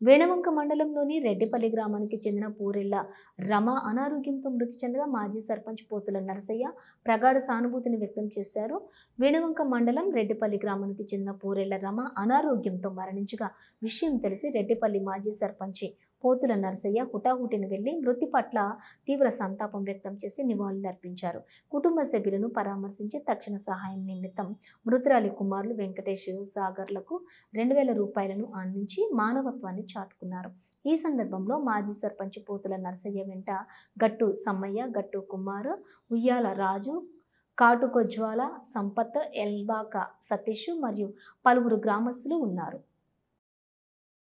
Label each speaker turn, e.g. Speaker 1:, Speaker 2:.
Speaker 1: వేణవంక మండలంలోని రెడ్డిపల్లి గ్రామానికి చెందిన పూరెళ్ళ రమ అనారోగ్యంతో మృతి చెందగా మాజీ సర్పంచ్ పోతుల నరసయ్య ప్రగాఢ సానుభూతిని వ్యక్తం చేశారు. వేణవంక మండలం రెడ్డిపల్లి గ్రామానికి చెందిన పూరెళ్ళ రమ అనారోగ్యంతో మరణించగా విషయం తెలిసి రెడ్డిపల్లి మాజీ సర్పంచి పోతుల నరసయ్య హుటాహుటిని వెళ్ళి మృతి పట్ల తీవ్ర సంతాపం వ్యక్తం చేసి నివాళులర్పించారు. కుటుంబ సభ్యులను పరామర్శించి తక్షణ సహాయం నిమిత్తం మృతురాలి కుమారులు వెంకటేష్ సాగర్లకు రెండు వేల రూపాయలను అందించి మానవత్వాన్ని చాటుకున్నారు. ఈ సందర్భంలో మాజీ సర్పంచ్ పోతుల నరసయ్య వెంట గట్టు సమ్మయ్య గట్టు కుమార్ ఉయ్యాల రాజు కాటుకొజ్వాల సంపత్ ఎల్బాక సతీష్ మరియు పలువురు గ్రామస్తులు ఉన్నారు.